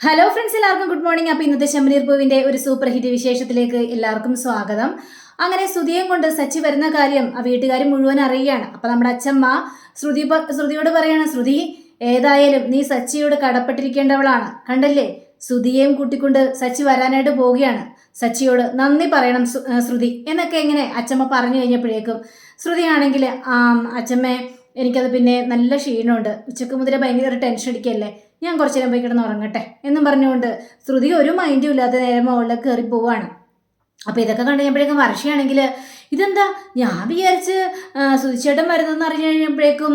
Hello friends എല്ലാവർക്കും good morning അപ്പോൾ ഇന്നത്തെ ശമനീർ പൂവിന്റെ ഒരു സൂപ്പർ ഹിറ്റ് വിശേഷത്തിലേക്ക് എല്ലാവർക്കും സ്വാഗതം. അങ്ങനെ ശ്രുതിയും കൊണ്ട് സച്ചി വരുന്ന കാര്യം ആ വീട്ടുകാർ മുഴുവൻ അറിയുകയാണ്. അപ്പോൾ നമ്മുടെ അച്ഛമ്മ ശ്രുതി ശ്രുതിയോട് പറയാണ് ശ്രുതി ഏതായാലും നീ സച്ചിയോട് കടപ്പെട്ടിരിക്കേണ്ടവളാണ്. കണ്ടല്ലേ? ശ്രുതിയെയും കൂട്ടിക്കൊണ്ട് സച്ചി വരാനായിട്ട് പോവുകയാണ്. സച്ചിയോട് നന്ദി പറയണം ശ്രുതി. എന്നൊക്കെ എങ്ങനെ അച്ഛമ്മ പറഞ്ഞു കഴിഞ്ഞപ്പോഴേക്കും ശ്രുതിയാണെങ്കിൽ അച്ഛമ്മേ എനിക്കത് പിന്നെ നല്ല ക്ഷീണമുണ്ട്. ഉച്ചയ്ക്ക് മുതലേ ഭയങ്കര ടെൻഷൻ അടിക്കല്ലേ? ഞാൻ കുറച്ച് നേരം പോയി കിടന്ന് ഉറങ്ങട്ടെ? എന്നും പറഞ്ഞുകൊണ്ട് ശ്രുതി ഒരു മൈൻഡും ഇല്ലാത്ത നേരം മുകളിലേക്ക് കയറി പോവാണ്. അപ്പോൾ ഇതൊക്കെ കണ്ടു കഴിഞ്ഞപ്പോഴേക്കും വർഷയാണെങ്കിൽ ഇതെന്താ? ഞാൻ വിചാരിച്ച് സുതിച്ചേട്ടൻ വരുന്നതെന്ന് അറിഞ്ഞു കഴിഞ്ഞപ്പോഴേക്കും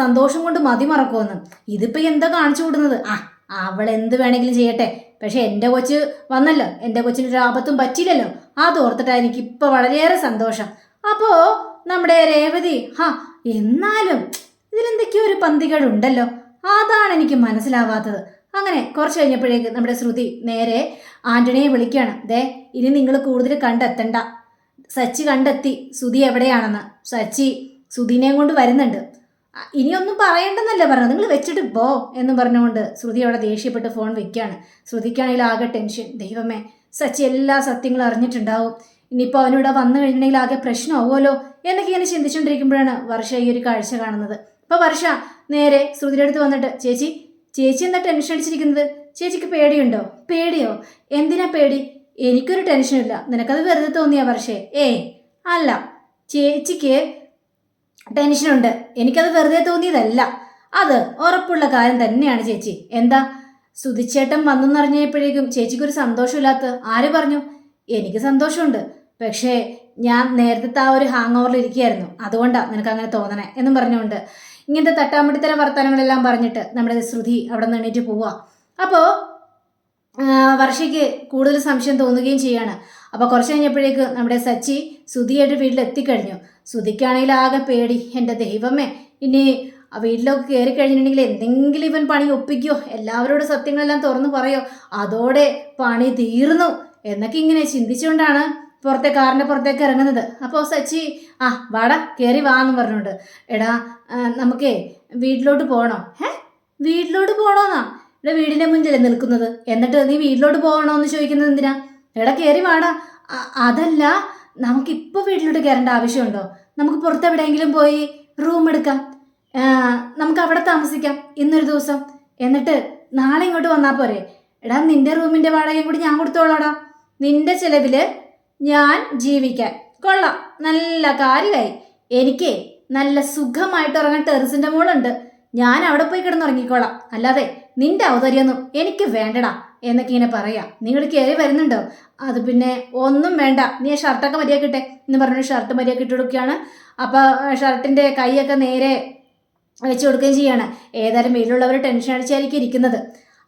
സന്തോഷം കൊണ്ട് മതി മറക്കുമെന്ന്. ഇതിപ്പോൾ എന്താ കാണിച്ചു കൂടുന്നത്? ആ അവൾ എന്ത് വേണമെങ്കിലും ചെയ്യട്ടെ. പക്ഷേ എന്റെ കൊച്ച് വന്നല്ലോ. എന്റെ കൊച്ചിന് ഒരു ആപത്തും പറ്റിയില്ലല്ലോ. അത് ഓർത്തിട്ടാണ് എനിക്ക് ഇപ്പോൾ വളരെയേറെ സന്തോഷം. അപ്പോൾ നമ്മുടെ രേവതി ഹാ എന്നാലും ഇതിലെന്തൊക്കെയോ ഒരു പന്തികൾ ഉണ്ടല്ലോ അതാണ് എനിക്ക് മനസ്സിലാവാത്തത്. അങ്ങനെ കുറച്ച് കഴിഞ്ഞപ്പോഴേക്ക് നമ്മുടെ ശ്രുതി നേരെ ആന്റണിയെ വിളിക്കുകയാണ്. ദേ ഇനി നിങ്ങൾ കൂടുതൽ കണ്ടെത്തണ്ട. സച്ചി കണ്ടെത്തി. സുധി എവിടെയാണെന്ന്. സച്ചി സുധീനെയും കൊണ്ട് വരുന്നുണ്ട്. ഇനിയൊന്നും പറയണ്ടെന്നല്ല പറഞ്ഞത്. നിങ്ങൾ വെച്ചിട്ട് പോ എന്ന് പറഞ്ഞുകൊണ്ട് ശ്രുതി അവിടെ ദേഷ്യപ്പെട്ട് ഫോൺ വെക്കുകയാണ്. ശ്രുതിക്കാണെങ്കിൽ ആകെ ടെൻഷൻ. ദൈവമേ സച്ചി എല്ലാ സത്യങ്ങളും അറിഞ്ഞിട്ടുണ്ടാവും. ഇനിയിപ്പോൾ അവനിവിടെ വന്നു കഴിഞ്ഞിട്ടുണ്ടെങ്കിൽ ആകെ പ്രശ്നമാവുമല്ലോ എന്നൊക്കെ ഇങ്ങനെ ചിന്തിച്ചുകൊണ്ടിരിക്കുമ്പോഴാണ് വർഷ ഈ ഒരു കാഴ്ച കാണുന്നത്. അപ്പോൾ വർഷ നേരെ ശ്രുതിയുടെ അടുത്ത് വന്നിട്ട് ചേച്ചി ചേച്ചി എന്താ ടെൻഷൻ അടിച്ചിരിക്കുന്നത്? ചേച്ചിക്ക് പേടിയുണ്ടോ? പേടിയോ? എന്തിനാ പേടി? എനിക്കൊരു ടെൻഷനില്ല നിനക്കത് വെറുതെ തോന്നിയാ വർഷേ. ഏ അല്ല. ചേച്ചിക്ക് ടെൻഷനുണ്ട് എനിക്കത് വെറുതെ തോന്നിയതല്ല. അത് ഉറപ്പുള്ള കാര്യം തന്നെയാണ് ചേച്ചി. എന്താ? സുധിച്ചേട്ടൻ വന്നെന്നറിഞ്ഞപ്പോഴേക്കും ചേച്ചിക്കൊരു സന്തോഷമില്ലാത്ത ആര് പറഞ്ഞു? എനിക്ക് സന്തോഷമുണ്ട്. പക്ഷേ ഞാൻ നേരത്തെ ആ ഒരു ഹാങ് ഓവറിൽ ഇരിക്കുകയായിരുന്നു. അതുകൊണ്ടാണ് നിനക്ക് അങ്ങനെ തോന്നണേ എന്നും പറഞ്ഞുകൊണ്ട് ഇങ്ങനത്തെ തട്ടാമ്പടിത്തരം വർത്തമാനങ്ങളെല്ലാം പറഞ്ഞിട്ട് നമ്മുടെ ശ്രുതി അവിടെ നിന്ന് എണീറ്റ് പോവുക അപ്പോൾ വർഷയ്ക്ക് കൂടുതൽ സംശയം തോന്നുകയും ചെയ്യാണ്. അപ്പോൾ കുറച്ച് കഴിഞ്ഞപ്പോഴേക്ക് നമ്മുടെ സച്ചി സുധിയായിട്ട് വീട്ടിലെത്തിക്കഴിഞ്ഞു. സുധിക്കാണെങ്കിൽ ആകെ പേടി. എന്റെ ദൈവമേ ഇനി വീട്ടിലൊക്കെ കയറി കഴിഞ്ഞിട്ടുണ്ടെങ്കിൽ എന്തെങ്കിലും ഇവൻ പണി ഒപ്പിക്കോ? എല്ലാവരോടും സത്യങ്ങളെല്ലാം തുറന്നു പറയോ? അതോടെ പണി തീർന്നു. എന്നൊക്കെ ഇങ്ങനെ ചിന്തിച്ചുകൊണ്ടാണ് പുറത്തെ കാറിന്റെ പുറത്തേക്ക് ഇറങ്ങുന്നത്. അപ്പോൾ സച്ചി ആ വാടാ കയറി വാ എന്ന് പറഞ്ഞുകൊണ്ട് എടാ നമുക്കേ വീട്ടിലോട്ട് പോകണോ? ഏ വീട്ടിലോട്ട് പോകണോന്നാ ഇവിടെ വീടിന്റെ മുന്നിലേ നിൽക്കുന്നത്. എന്നിട്ട് നീ വീട്ടിലോട്ട് പോകണോ എന്ന് ചോദിക്കുന്നത് എന്തിനാ? എടാ കയറി വാടാ. അതല്ല നമുക്കിപ്പോൾ വീട്ടിലോട്ട് കയറേണ്ട ആവശ്യമുണ്ടോ? നമുക്ക് പുറത്തെവിടെയെങ്കിലും പോയി റൂം എടുക്കാം. നമുക്ക് അവിടെ താമസിക്കാം ഇന്നൊരു ദിവസം. എന്നിട്ട് നാളെ ഇങ്ങോട്ട് വന്നാൽ പോരെ. എടാ നിന്റെ റൂമിന്റെ വാടകയും കൂടി ഞാൻ കൊടുത്തോളാടാ. നിന്റെ ചിലവിൽ ഞാൻ ജീവിക്കാൻ. കൊള്ളാം. നല്ല കാര്യമായി. എനിക്ക് നല്ല സുഖമായിട്ട് ഉറങ്ങാൻ ടെറസിന്റെ മുകളുണ്ട് ഞാൻ അവിടെ പോയി കിടന്നുറങ്ങിക്കോളാം. അല്ലാതെ നിന്റെ ഔദര്യൊന്നും എനിക്ക് വേണ്ടടാ എന്നൊക്കെ ഇങ്ങനെ പറയാം. നിങ്ങൾ കയറി വരുന്നുണ്ടോ? അത് പിന്നെ ഒന്നും വേണ്ട. നീ ഷർട്ടൊക്കെ മര്യാദക്കിട്ടെ എന്ന് പറഞ്ഞു ഷർട്ട് മര്യാദ ഇട്ട് കൊടുക്കുകയാണ്. അപ്പോൾ ഷർട്ടിന്റെ കൈയൊക്കെ നേരെ വെച്ച് കൊടുക്കുകയും ചെയ്യാണ്. ഏതായാലും വീട്ടിലുള്ളവർ ടെൻഷൻ അടിച്ചായിരിക്കും ഇരിക്കുന്നത്.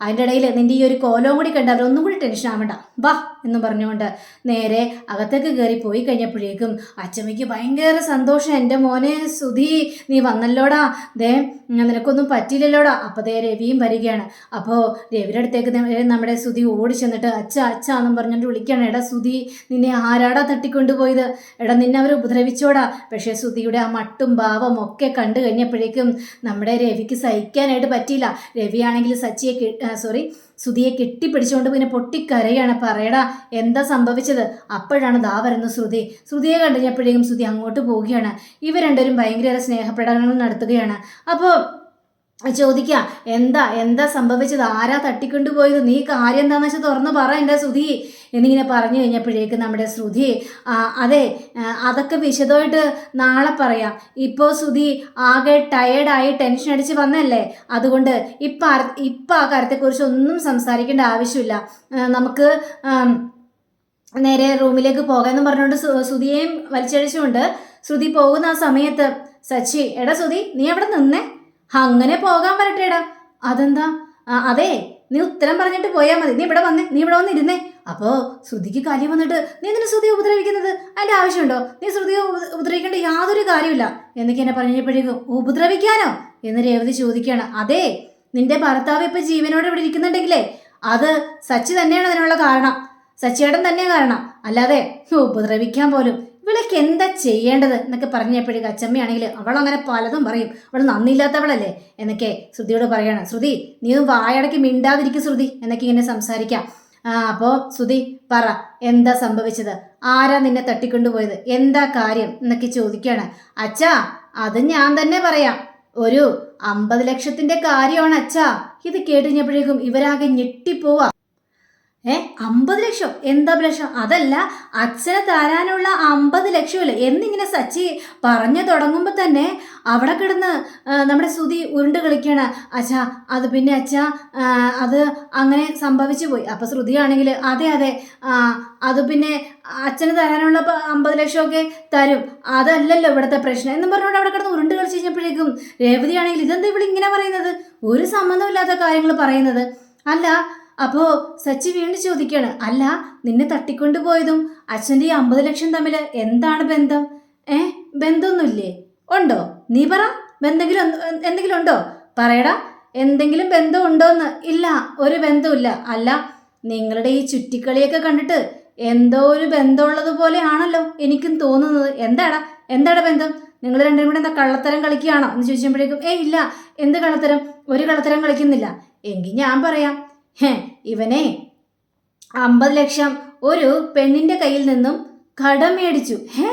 അതിന്റെ ഇടയിൽ നിന്റെ ഈ ഒരു കോലവും കൂടി കണ്ട് അവരൊന്നും കൂടി ടെൻഷൻ ആവണ്ട. വാ എന്ന് പറഞ്ഞുകൊണ്ട് നേരെ അകത്തേക്ക് കയറി പോയി കഴിഞ്ഞപ്പോഴേക്കും അച്ചമ്മയ്ക്ക് ഭയങ്കര സന്തോഷം. എന്റെ മോനെ സുധി നീ വന്നല്ലോടാ. ദേ നിനക്കൊന്നും പറ്റിയില്ലല്ലോടാ. അപ്പോൾ ദേ രവിയും വരികയാണ്. അപ്പോൾ രവിയുടെ അടുത്തേക്ക് നമ്മുടെ സുധി ഓടി ചെന്നിട്ട് അച്ഛ അച്ഛ എന്നും പറഞ്ഞിട്ട് വിളിക്കുകയാണ്. എടാ സുധി നിന്നെ ആരാടാ തട്ടിക്കൊണ്ടുപോയത്? എടാ നിന്നെ അവർ ഉപദ്രവിച്ചോടാ. പക്ഷേ സുധിയുടെ ആ മട്ടും ഭാവം ഒക്കെ കണ്ടു കഴിഞ്ഞപ്പോഴേക്കും നമ്മുടെ രവിക്ക് സഹിക്കാനായിട്ട് പറ്റിയില്ല. രവിയാണെങ്കിൽ സച്ചിയെ സോറി ശ്രുതിയെ കെട്ടിപ്പിടിച്ചുകൊണ്ട് പിന്നെ പൊട്ടിക്കരയാണ്. പറയടാ എന്താ സംഭവിച്ചത്? അപ്പോഴാണ് ദാ വരുന്ന ശ്രുതി. ശ്രുതിയെ കണ്ടുകഴിഞ്ഞപ്പോഴേക്കും ശ്രുതി അങ്ങോട്ട് പോവുകയാണ്. ഇവർ രണ്ടുപേരും ഭയങ്കര സ്നേഹപ്രകടനങ്ങൾ നടത്തുകയാണ്. അപ്പോൾ ചോദിക്കുക എന്താ എന്താ സംഭവിച്ചത്? ആരാ തട്ടിക്കൊണ്ടുപോയത്? നീ കാര്യം എന്താണെന്ന് വെച്ചാൽ തുറന്ന് പറ എന്റെ ശ്രുതി. എന്നിങ്ങനെ പറഞ്ഞു കഴിഞ്ഞപ്പോഴേക്ക് നമ്മുടെ ശ്രുതി അതെ അതൊക്കെ വിശദമായിട്ട് നാളെ പറയാം. ഇപ്പോൾ ശ്രുതി ആകെ ടയേർഡായി ടെൻഷൻ അടിച്ച് വന്നല്ലേ? അതുകൊണ്ട് ഇപ്പം ഇപ്പം ആ കാര്യത്തെക്കുറിച്ച് ഒന്നും സംസാരിക്കേണ്ട ആവശ്യമില്ല. നമുക്ക് നേരെ റൂമിലേക്ക് പോകാമെന്ന് പറഞ്ഞുകൊണ്ട് സു- ശ്രുതിയെയും വലിച്ചഴിച്ചുകൊണ്ട് ശ്രുതി പോകുന്ന ആ സമയത്ത് സച്ചി എടാ ശ്രുതി നീ അവിടെ നിന്നേ? അങ്ങനെ പോകാൻ പറ്റേടാ അതെന്താ? അതെ നീ ഉത്തരം പറഞ്ഞിട്ട് പോയാൽ മതി. നീ ഇവിടെ വന്നേ നീ ഇവിടെ വന്നിരുന്നേ. അപ്പോ ശ്രുതിക്ക് കാര്യം വന്നിട്ട് നീ എന്തിനു ശ്രുതി ഉപദ്രവിക്കുന്നത്? അതിന്റെ ആവശ്യമുണ്ടോ? നീ ശ്രുതിയെ ഉപ- ഉപദ്രവിക്കേണ്ട യാതൊരു കാര്യമില്ല എന്നൊക്കെ എന്നെ പറഞ്ഞപ്പോഴേക്കും ഉപദ്രവിക്കാനോ? എന്ന് രേവതി ചോദിക്കുകയാണ്. അതെ നിന്റെ ഭർത്താവ് ഇപ്പം ജീവനോടെ ഇവിടെ ഇരിക്കുന്നുണ്ടെങ്കിലേ അത് സച്ചി തന്നെയാണ് അതിനുള്ള കാരണം. സച്ചിയേട്ടൻ തന്നെയാണ് കാരണം. അല്ലാതെ ഉപദ്രവിക്കാൻ പോലും ഇവളൊക്കെ എന്താ ചെയ്യേണ്ടത് എന്നൊക്കെ പറഞ്ഞപ്പോഴേക്കും അച്ചമ്മയാണെങ്കിൽ അവൾ അങ്ങനെ പലതും പറയും. അവൾ നന്ദിയില്ലാത്തവളല്ലേ എന്നൊക്കെ ശ്രുതിയോട് പറയാണ്. ശ്രുതി നീ ഒന്നും വായടക്കി മിണ്ടാതിരിക്കും ശ്രുതി എന്നൊക്കെ ഇങ്ങനെ സംസാരിക്കാം. അപ്പോൾ ശ്രുതി പറ എന്താ സംഭവിച്ചത്? ആരാ നിന്നെ തട്ടിക്കൊണ്ടുപോയത്? എന്താ കാര്യം എന്നൊക്കെ ചോദിക്കുകയാണ് അച്ഛാ അത് ഞാൻ തന്നെ പറയാം. ഒരു അമ്പത് ലക്ഷത്തിന്റെ കാര്യമാണ് അച്ഛാ. ഇത് കേട്ടുകഴിഞ്ഞപ്പോഴേക്കും ഇവരാകെ ഞെട്ടിപ്പോവാ. ഏ അമ്പത് ലക്ഷം. എന്താ ലക്ഷം അതല്ല അച്ഛനെ തരാനുള്ള അമ്പത് ലക്ഷമില്ല? എന്നിങ്ങനെ സച്ചി പറഞ്ഞു തുടങ്ങുമ്പോൾ തന്നെ അവിടെ കിടന്ന് നമ്മുടെ സുതി ഉരുണ്ട് കളിക്കുകയാണ് അച്ഛാ അത് പിന്നെ അച്ഛാ അത് അങ്ങനെ സംഭവിച്ചു പോയി. അപ്പോൾ ശ്രുതിയാണെങ്കിൽ അതെ അതെ അത് പിന്നെ അച്ഛന് തരാനുള്ള അമ്പത് ലക്ഷമൊക്കെ തരും. അതല്ലല്ലോ ഇവിടുത്തെ പ്രശ്നം. എന്നും പറഞ്ഞുകൊണ്ട് അവിടെ കിടന്ന് ഉരുണ്ട് കളിച്ച് കഴിഞ്ഞപ്പോഴേക്കും രേവതിയാണെങ്കിൽ ഇതെന്താ ഇവിടെ ഇങ്ങനെ പറയുന്നത്? ഒരു സംബന്ധമില്ലാത്ത കാര്യങ്ങൾ പറയുന്നത്. അല്ല അപ്പോൾ സച്ചി വീണ്ടും ചോദിക്കാണ് അല്ല നിന്നെ തട്ടിക്കൊണ്ടു പോയതും അച്ഛന്റെ ഈ അമ്പത് ലക്ഷം തമ്മിൽ എന്താണ് ബന്ധം? ഏ ബന്ധമൊന്നുമില്ലേ? ഉണ്ടോ? നീ പറ. ബന്ധെങ്കിലും എന്തെങ്കിലും ഉണ്ടോ? പറയടാ. എന്തെങ്കിലും ബന്ധം ഉണ്ടോന്ന്? ഇല്ല ഒരു ബന്ധമില്ല അല്ല നിങ്ങളുടെ ഈ ചുറ്റിക്കളിയൊക്കെ കണ്ടിട്ട് എന്തോ ഒരു ബന്ധമുള്ളത് പോലെയാണല്ലോ എനിക്കും തോന്നുന്നത്. എന്താടാ? എന്താടാ ബന്ധം? നിങ്ങൾ രണ്ടും കൂടെ എന്താ കള്ളത്തരം കളിക്കുകയാണോ? എന്ന് ചോദിച്ചപ്പോഴേക്കും ഏ ഇല്ല. എന്ത് കള്ളത്തരം? ഒരു കള്ളത്തരം കളിക്കുന്നില്ല. എങ്കിൽ ഞാൻ പറയാം. ഇവനെ. അമ്പത് ലക്ഷം ഒരു പെണ്ണിന്റെ കയ്യിൽ നിന്നും കടം മേടിച്ചു. ഹേ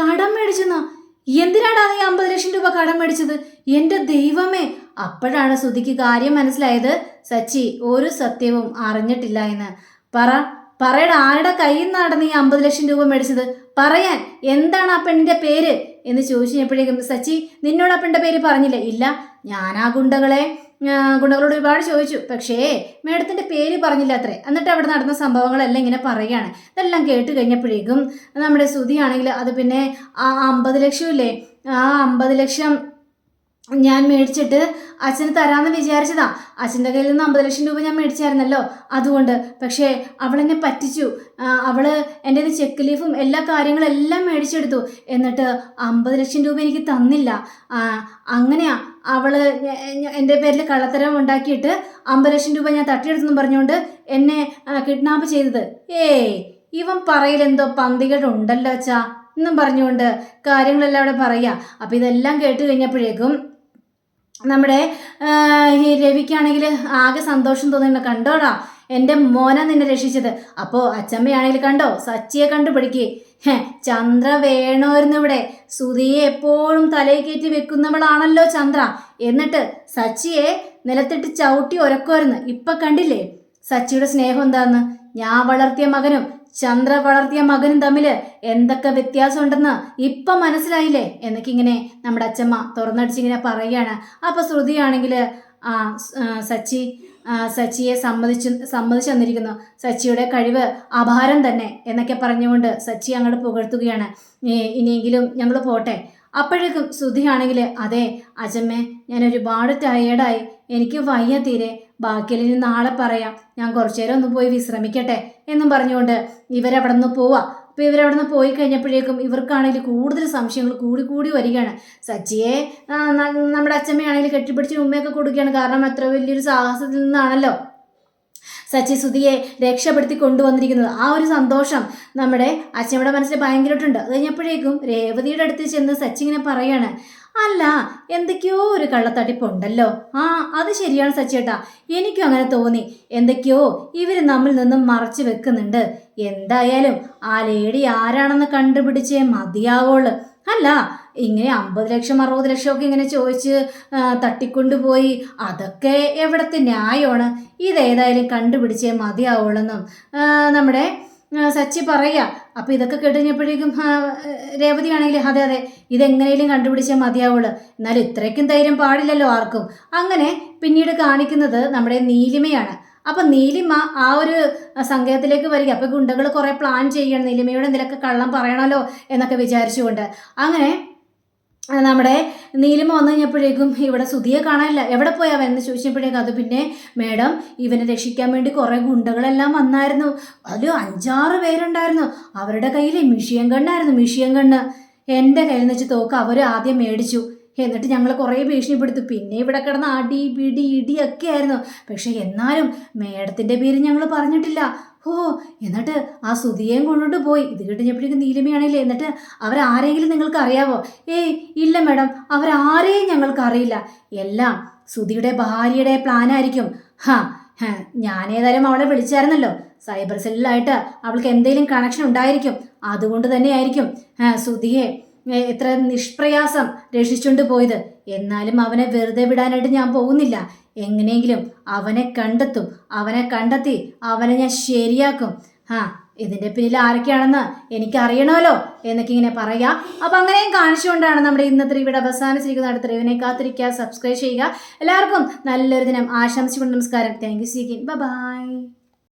കടം മേടിച്ചെന്നോ? എന്തിനാടാ നീ അമ്പത് ലക്ഷം രൂപ കടം മേടിച്ചത്? എന്റെ ദൈവമേ. അപ്പോഴാണ് സുധിക്ക് കാര്യം മനസ്സിലായത്. സച്ചി ഒരു സത്യവും അറിഞ്ഞിട്ടില്ല എന്ന്. പറ പറയടാ ആരുടെ കയ്യിൽ നിന്നാണ് നീ അമ്പത് ലക്ഷം രൂപ മേടിച്ചത്? പറയാൻ എന്താണ് ആ പെണ്ണിന്റെ പേര്? എന്ന് ചോദിച്ചപ്പോഴേക്കും സച്ചി നിന്നോട് ആ പെണ്ണിന്റെ പേര് പറഞ്ഞില്ല? ഇല്ല ഞാൻ ആ ഗുണ്ടകളെ. ആ, ഗുണ്ടകളോട് ഒരുപാട് ചോദിച്ചു. പക്ഷേ മേഡത്തിന്റെ പേര് പറഞ്ഞില്ല അത്രേ. എന്നിട്ട് അവിടെ നടന്ന സംഭവങ്ങളെല്ലാം ഇങ്ങനെ പറയുകയാണ്. ഇതെല്ലാം കേട്ട് കഴിഞ്ഞപ്പോഴേക്കും നമ്മുടെ ശ്രുതിയാണെങ്കിൽ അത് പിന്നെ ആ അമ്പത് ലക്ഷം ഇല്ലേ? ആ അമ്പത് ലക്ഷം ഞാൻ മേടിച്ചിട്ട് അച്ഛന് തരാമെന്ന് വിചാരിച്ചതാ. അച്ഛന്റെ കയ്യിൽ നിന്ന് അമ്പത് ലക്ഷം രൂപ ഞാൻ മേടിച്ചായിരുന്നല്ലോ. അതുകൊണ്ട് പക്ഷേ അവളെന്നെ പറ്റിച്ചു. അവൾ എന്റെ ചെക്ക് ലീഫും എല്ലാ കാര്യങ്ങളും എല്ലാം മേടിച്ചെടുത്തു. എന്നിട്ട് അമ്പത് ലക്ഷം രൂപ എനിക്ക് തന്നില്ല. അങ്ങനെയാ ഞ- എന്റെ പേരിൽ കള്ളത്തരം ഉണ്ടാക്കിയിട്ട് അമ്പത് ലക്ഷം രൂപ ഞാൻ തട്ടിയെടുത്തെന്നും പറഞ്ഞുകൊണ്ട് എന്നെ കിഡ്നാപ്പ് ചെയ്തത്. ഏയ് ഇവൻ പറയിലെന്തോ പന്തികളുണ്ടല്ലോ അച്ഛാ എന്നും പറഞ്ഞുകൊണ്ട് കാര്യങ്ങളെല്ലാം അവിടെ പറയുക അപ്പം ഇതെല്ലാം കേട്ട് കഴിഞ്ഞപ്പോഴേക്കും നമ്മുടെ ഈ രവിക്കാണെങ്കിൽ ആകെ സന്തോഷം തോന്നുന്നു കണ്ടോടാ എന്റെ മോനെ നിന്നെ രക്ഷിച്ചത്. അപ്പോൾ അച്ചമ്മയാണെങ്കിൽ കണ്ടോ സച്ചിയെ കണ്ടുപിടിക്കേ. ചന്ദ്ര വേണമായിരുന്നു ഇവിടെ. എപ്പോഴും തലയിൽ കയറ്റി വെക്കുന്നവളാണല്ലോ ചന്ദ്ര. എന്നിട്ട് സച്ചിയെ നിലത്തിട്ട് ചവിട്ടി ഉരക്കുമായിരുന്നു ഇപ്പം കണ്ടില്ലേ? സച്ചിയുടെ സ്നേഹം എന്താന്ന്? ഞാൻ വളർത്തിയ മകനും ചന്ദ്ര വളർത്തിയ മകനും തമ്മിൽ എന്തൊക്കെ വ്യത്യാസമുണ്ടെന്ന് ഇപ്പൊ മനസ്സിലായില്ലേ? എന്നൊക്കെ ഇങ്ങനെ നമ്മുടെ അച്ഛമ്മ തുറന്നടിച്ചിങ്ങനെ പറയുകയാണ്. അപ്പൊ ശ്രുതിയാണെങ്കിൽ ആ സച്ചി സച്ചിയെ സമ്മതിച്ചു സമ്മതിച്ചു തന്നിരിക്കുന്നു. സച്ചിയുടെ കഴിവ് അപാരം തന്നെ എന്നൊക്കെ പറഞ്ഞുകൊണ്ട് സച്ചി അങ്ങോട്ട് പുകഴ്ത്തുകയാണ്. ഇനിയെങ്കിലും ഞങ്ങൾ പോട്ടെ. അപ്പോഴേക്കും ശ്രുതിയാണെങ്കിൽ അതെ അജമ്മേ ഞാൻ ഒരുപാട് ടയേർഡായി എനിക്ക് വയ്യ തീരെ. ബാക്കിയിൽ നാളെ പറയാം. ഞാൻ കുറച്ചു നേരം ഒന്ന് പോയി വിശ്രമിക്കട്ടെ എന്നും പറഞ്ഞുകൊണ്ട് ഇവരവിടെ നിന്ന് പോവാ. അപ്പോൾ ഇവരവിടെ നിന്ന് പോയി കഴിഞ്ഞപ്പോഴേക്കും ഇവർക്കാണെങ്കിൽ കൂടുതൽ സംശയങ്ങൾ കൂടി കൂടി വരികയാണ്. സച്ചിയെ നമ്മുടെ അച്ഛമ്മയാണെങ്കിൽ കെട്ടിപ്പിടിച്ച് ഉമ്മയൊക്കെ കൊടുക്കുകയാണ്. കാരണം അത്ര വലിയൊരു സാഹസത്തിൽ നിന്നാണല്ലോ. സച്ചി രക്ഷപ്പെടുത്തി കൊണ്ടുവന്നിരിക്കുന്നത്. ആ ഒരു സന്തോഷം നമ്മുടെ അച്ഛനയുടെ മനസ്സിൽ ഭയങ്കരമായിട്ടുണ്ട്. അത് കഴിഞ്ഞപ്പോഴേക്കും രേവതിയുടെ അടുത്ത് ചെന്ന് സച്ചി ഇങ്ങനെ പറയാണ് അല്ല എന്തൊക്കെയോ ഒരു കള്ളത്തട്ടിപ്പുണ്ടല്ലോ. ആ അത് ശരിയാണ് സച്ചേട്ടാ എനിക്കും അങ്ങനെ തോന്നി. എന്തൊക്കെയോ ഇവർ നമ്മിൽ നിന്നും മറച്ചു വെക്കുന്നുണ്ട്. എന്തായാലും ആ ലേഡി ആരാണെന്ന് കണ്ടുപിടിച്ചേ മതിയാവുള്ളൂ. അല്ല ഇങ്ങനെ അമ്പത് ലക്ഷം അറുപത് ലക്ഷം ഒക്കെ ഇങ്ങനെ ചോദിച്ച് തട്ടിക്കൊണ്ടുപോയി അതൊക്കെ എവിടത്തെ ന്യായമാണ്? ഇതേതായാലും കണ്ടുപിടിച്ചേ മതിയാവുള്ളെന്നും നമ്മുടെ സച്ചി പറയുക. അപ്പോൾ ഇതൊക്കെ കേട്ടുകഴിഞ്ഞപ്പോഴേക്കും രേവതിയാണെങ്കിൽ അതെ അതെ ഇതെങ്ങനെയും കണ്ടുപിടിച്ചാൽ മതിയാവുള്ളൂ. എന്നാൽ ഇത്രയ്ക്കും ധൈര്യം പാടില്ലല്ലോ ആർക്കും. അങ്ങനെ പിന്നീട് കാണിക്കുന്നത് നമ്മുടെ നീലിമയാണ്. അപ്പം നീലിമ ആ ഒരു സംഘത്തിലേക്ക് വരിക. അപ്പോൾ ഗുണ്ടകൾ കുറേ പ്ലാൻ ചെയ്യണം. നീലിമയോട് എന്തെങ്കിലുമൊക്കെ കള്ളം പറയണമല്ലോ എന്നൊക്കെ വിചാരിച്ചുകൊണ്ട്. അങ്ങനെ നമ്മുടെ നീലിമ വന്നു കഴിഞ്ഞപ്പോഴേക്കും ഇവിടെ സുധിയെ കാണാനില്ല. എവിടെ പോയി അവൻ എന്ന് ചോദിച്ചപ്പോഴേക്കും അത് പിന്നെ മേഡം ഇവനെ രക്ഷിക്കാൻ വേണ്ടി കുറേ ഗുണ്ടകളെല്ലാം വന്നായിരുന്നു. അതിൽ അഞ്ചാറ് പേരുണ്ടായിരുന്നു. അവരുടെ കയ്യിൽ മിഷിയൻ കണ്ണായിരുന്നു മിഷിയൻ കണ്ണ് എന്റെ കയ്യിൽ നിന്ന് വെച്ച് തോക്ക് അവർ ആദ്യം മേടിച്ചു. എന്നിട്ട് ഞങ്ങൾ കുറേ ഭീഷണിപ്പെടുത്തു. പിന്നെ ഇവിടെ കിടന്ന അടി പിടി ഇടിയൊക്കെ ആയിരുന്നു. പക്ഷെ എന്നാലും മേഡത്തിന്റെ പേര് ഞങ്ങൾ പറഞ്ഞിട്ടില്ല. ഓ എന്നിട്ട് ആ സുധിയേയും കൊണ്ടിട്ട് പോയി. ഇത് കിട്ടിഞ്ഞപ്പോഴേക്കും നീലിമയാണല്ലേ? എന്നിട്ട് അവരാരെങ്കിലും നിങ്ങൾക്ക് അറിയാവോ? ഏയ് ഇല്ല മേഡം. അവരാരെയും ഞങ്ങൾക്ക് അറിയില്ല. എല്ലാം സുധിയുടെ ഭാര്യയുടെ പ്ലാനായിരിക്കും ഹാ ഞാനേതായാലും അവളെ വിളിച്ചായിരുന്നല്ലോ. സൈബർ സെല്ലിലായിട്ട് അവൾക്ക് എന്തെങ്കിലും കണക്ഷൻ ഉണ്ടായിരിക്കും. അതുകൊണ്ട് തന്നെയായിരിക്കും. സുധിയെ ഏ, ഇത്ര നിഷ്പ്രയാസം രക്ഷിച്ചുകൊണ്ട് പോയത്. എന്നാലും അവനെ വെറുതെ വിടാനായിട്ട് ഞാൻ പോകുന്നില്ല. എങ്ങനെയെങ്കിലും അവനെ കണ്ടെത്തും. അവനെ കണ്ടെത്തി അവനെ ഞാൻ ശരിയാക്കും. ആ ഇതിന്റെ പിന്നിൽ ആരൊക്കെയാണെന്ന് എനിക്കറിയണമല്ലോ എന്നൊക്കെ ഇങ്ങനെ പറയാം അപ്പോൾ അങ്ങനെയും കാണിച്ചുകൊണ്ടാണ് നമ്മുടെ ഇന്നത്തെ ഇവിടെ അവസാനിച്ചിരിക്കുന്ന അടുത്ത ഇവനെ കാത്തിരിക്കുക സബ്സ്ക്രൈബ് ചെയ്യുക. എല്ലാവർക്കും നല്ലൊരു ദിനം. ആശംസിച്ചുകൊണ്ട് നമസ്കാരം. Thank you സീക്കിൻ by